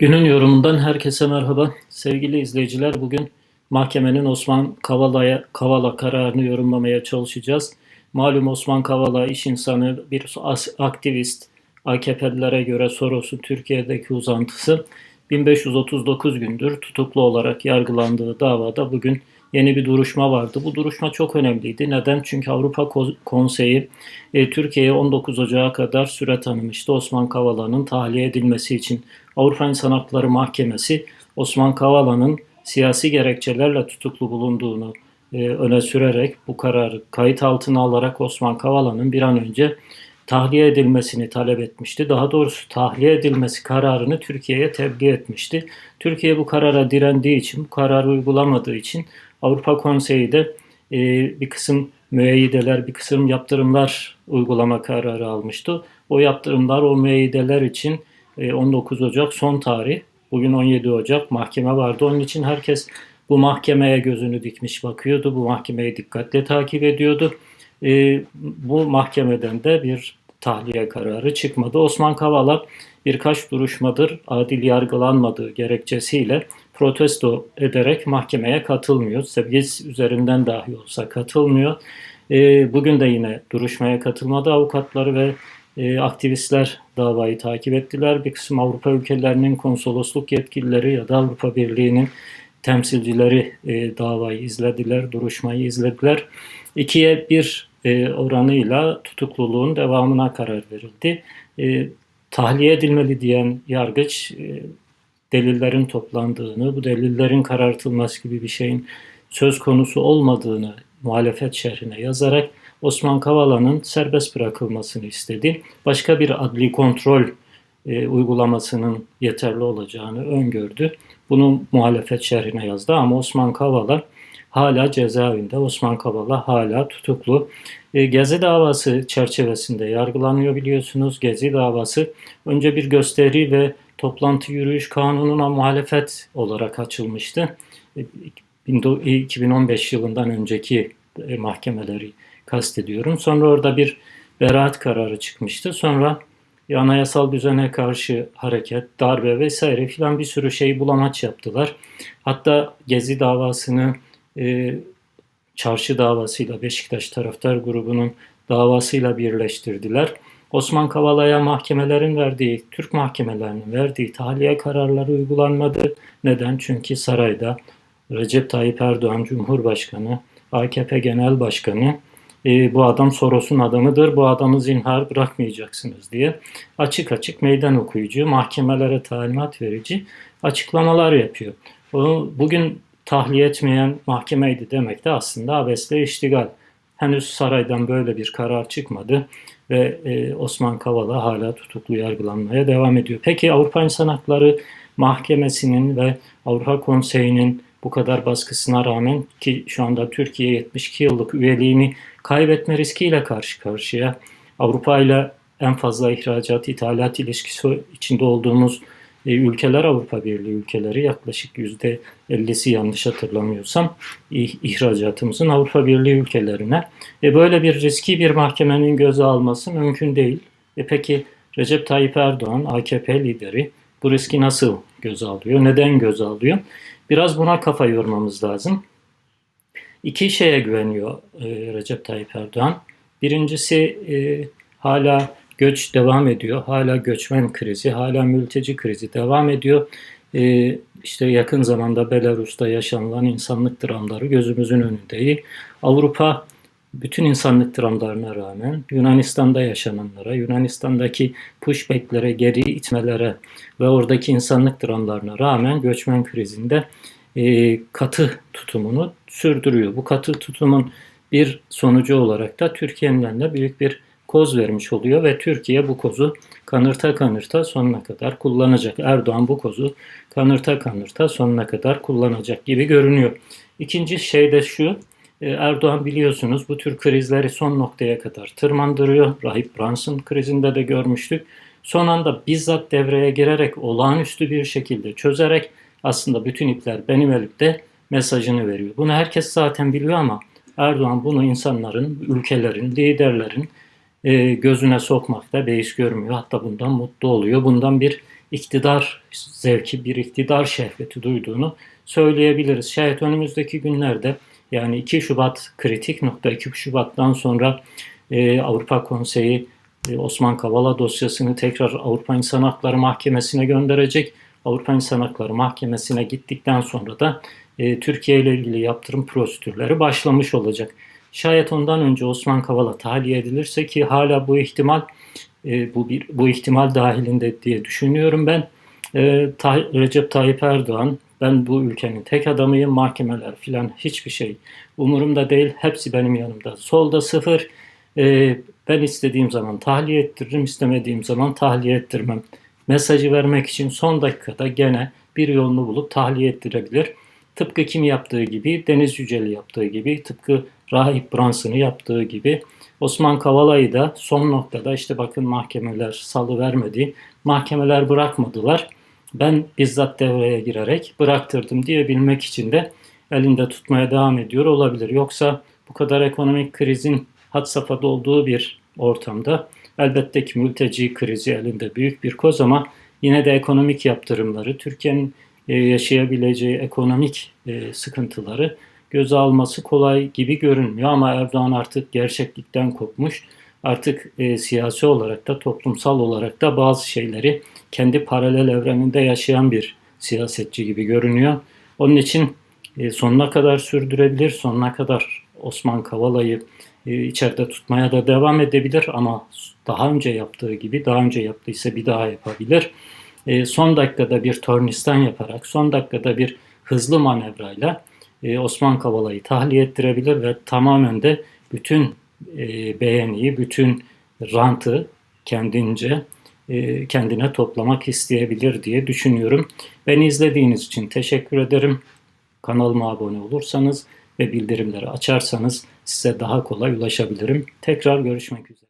Günün yorumundan herkese merhaba. Sevgili izleyiciler, bugün mahkemenin Osman Kavala'ya Kavala kararını yorumlamaya çalışacağız. Malum Osman Kavala iş insanı, bir aktivist, AKP'lilere göre Soros'un Türkiye'deki uzantısı 1539 gündür tutuklu olarak yargılandığı davada bugün yeni bir duruşma vardı. Bu duruşma çok önemliydi. Neden? Çünkü Avrupa Ko- Konseyi e, Türkiye'ye 19 Ocağı kadar süre tanımıştı Osman Kavala'nın tahliye edilmesi için. Avrupa İnsan Hakları Mahkemesi Osman Kavala'nın siyasi gerekçelerle tutuklu bulunduğunu e, öne sürerek bu kararı kayıt altına alarak Osman Kavala'nın bir an önce tahliye edilmesini talep etmişti. Daha doğrusu tahliye edilmesi kararını Türkiye'ye tebliğ etmişti. Türkiye bu karara direndiği için, bu kararı uygulamadığı için Avrupa Konseyi de e, bir kısım müeyyideler, bir kısım yaptırımlar uygulama kararı almıştı. O yaptırımlar, o müeyyideler için e, 19 Ocak son tarih. Bugün 17 Ocak mahkeme vardı. Onun için herkes bu mahkemeye gözünü dikmiş bakıyordu. Bu mahkemeyi dikkatle takip ediyordu. E, bu mahkemeden de bir tahliye kararı çıkmadı. Osman Kavala birkaç duruşmadır adil yargılanmadığı gerekçesiyle protesto ederek mahkemeye katılmıyor. Sevgisi üzerinden dahi olsa katılmıyor. E, bugün de yine duruşmaya katılmadı. Avukatları ve e, aktivistler davayı takip ettiler. Bir kısım Avrupa ülkelerinin konsolosluk yetkilileri ya da Avrupa Birliği'nin temsilcileri e, davayı izlediler, duruşmayı izlediler. İkiye bir e, oranıyla tutukluluğun devamına karar verildi. E, tahliye edilmeli diyen yargıç e, delillerin toplandığını, bu delillerin karartılması gibi bir şeyin söz konusu olmadığını muhalefet şerhine yazarak Osman Kavala'nın serbest bırakılmasını istedi. Başka bir adli kontrol e, uygulamasının yeterli olacağını öngördü. Bunu muhalefet şerhine yazdı ama Osman Kavala hala cezaevinde. Osman Kavala hala tutuklu. E, Gezi davası çerçevesinde yargılanıyor biliyorsunuz. Gezi davası önce bir gösteri ve toplantı yürüyüş kanununa muhalefet olarak açılmıştı. E, 2015 yılından önceki e, mahkemeleri kastediyorum. Sonra orada bir beraat kararı çıkmıştı. Sonra anayasal düzene karşı hareket, darbe vesaire filan bir sürü şeyi bulamaç yaptılar. Hatta Gezi davasını e, çarşı davasıyla Beşiktaş taraftar grubunun davasıyla birleştirdiler. Osman Kavala'ya mahkemelerin verdiği, Türk mahkemelerinin verdiği tahliye kararları uygulanmadı. Neden? Çünkü sarayda Recep Tayyip Erdoğan Cumhurbaşkanı, AKP Genel Başkanı e, bu adam Soros'un adamıdır, bu adamı zinhar bırakmayacaksınız diye açık açık meydan okuyucu, mahkemelere talimat verici açıklamalar yapıyor. O, bugün tahliye etmeyen mahkemeydi demek de aslında abesle iştigal. Henüz saraydan böyle bir karar çıkmadı ve e, Osman Kavala hala tutuklu yargılanmaya devam ediyor. Peki Avrupa İnsan Hakları Mahkemesi'nin ve Avrupa Konseyi'nin bu kadar baskısına rağmen ki şu anda Türkiye 72 yıllık üyeliğini kaybetme riskiyle karşı karşıya. Avrupa ile en fazla ihracat, ithalat ilişkisi içinde olduğumuz e, ülkeler Avrupa Birliği ülkeleri yaklaşık %50'si yanlış hatırlamıyorsam ihracatımızın Avrupa Birliği ülkelerine. E, böyle bir riski bir mahkemenin göze alması mümkün değil. E, peki Recep Tayyip Erdoğan AKP lideri bu riski nasıl göze alıyor? Neden göze alıyor? Biraz buna kafa yormamız lazım. İki şeye güveniyor e, Recep Tayyip Erdoğan. Birincisi e, hala göç devam ediyor. Hala göçmen krizi, hala mülteci krizi devam ediyor. E, işte yakın zamanda Belarus'ta yaşanılan insanlık dramları gözümüzün önünde. Avrupa bütün insanlık dramlarına rağmen Yunanistan'da yaşananlara, Yunanistan'daki pushbacklere, geri itmelere ve oradaki insanlık dramlarına rağmen göçmen krizinde e, katı tutumunu sürdürüyor. Bu katı tutumun bir sonucu olarak da Türkiye'nin de büyük bir koz vermiş oluyor ve Türkiye bu kozu kanırta kanırta sonuna kadar kullanacak. Erdoğan bu kozu kanırta kanırta sonuna kadar kullanacak gibi görünüyor. İkinci şey de şu, Erdoğan biliyorsunuz bu tür krizleri son noktaya kadar tırmandırıyor. Rahip Brunson krizinde de görmüştük. Son anda bizzat devreye girerek olağanüstü bir şekilde çözerek aslında bütün ipler benim elimde mesajını veriyor. Bunu herkes zaten biliyor ama Erdoğan bunu insanların, ülkelerin, liderlerin e, gözüne sokmakta beis görmüyor. Hatta bundan mutlu oluyor. Bundan bir iktidar zevki, bir iktidar şehveti duyduğunu söyleyebiliriz. Şayet önümüzdeki günlerde yani 2 Şubat kritik nokta 2 Şubat'tan sonra e, Avrupa Konseyi e, Osman Kavala dosyasını tekrar Avrupa İnsan Hakları Mahkemesi'ne gönderecek. Avrupa İnsan Hakları Mahkemesi'ne gittikten sonra da e, Türkiye ile ilgili yaptırım prosedürleri başlamış olacak. Şayet ondan önce Osman Kavala tahliye edilirse ki hala bu ihtimal e, bu bir bu ihtimal dahilinde diye düşünüyorum ben. E, Ta- Recep Tayyip Erdoğan ben bu ülkenin tek adamıyım mahkemeler filan hiçbir şey umurumda değil hepsi benim yanımda solda sıfır E, ben istediğim zaman tahliye ettiririm istemediğim zaman tahliye ettirmem mesajı vermek için son dakikada gene bir yolunu bulup tahliye ettirebilir. Tıpkı kim yaptığı gibi, Deniz Yüceli yaptığı gibi, tıpkı Rahip Branson'ı yaptığı gibi Osman Kavala'yı da son noktada işte bakın mahkemeler salı vermedi, mahkemeler bırakmadılar. Ben bizzat devreye girerek bıraktırdım diyebilmek için de elinde tutmaya devam ediyor olabilir. Yoksa bu kadar ekonomik krizin had safhada olduğu bir ortamda elbette ki mülteci krizi elinde büyük bir koz ama yine de ekonomik yaptırımları, Türkiye'nin e, yaşayabileceği ekonomik e, sıkıntıları göze alması kolay gibi görünmüyor ama Erdoğan artık gerçeklikten kopmuş. Artık e, siyasi olarak da toplumsal olarak da bazı şeyleri kendi paralel evreninde yaşayan bir siyasetçi gibi görünüyor. Onun için e, sonuna kadar sürdürebilir, sonuna kadar Osman Kavala'yı e, içeride tutmaya da devam edebilir ama daha önce yaptığı gibi daha önce yaptıysa bir daha yapabilir. E, son dakikada bir tornistan yaparak, son dakikada bir hızlı manevrayla e, Osman Kavala'yı tahliye ettirebilir ve tamamen de bütün e, beğeniyi, bütün rantı kendince e, kendine toplamak isteyebilir diye düşünüyorum. Beni izlediğiniz için teşekkür ederim. Kanalıma abone olursanız ve bildirimleri açarsanız size daha kolay ulaşabilirim. Tekrar görüşmek üzere.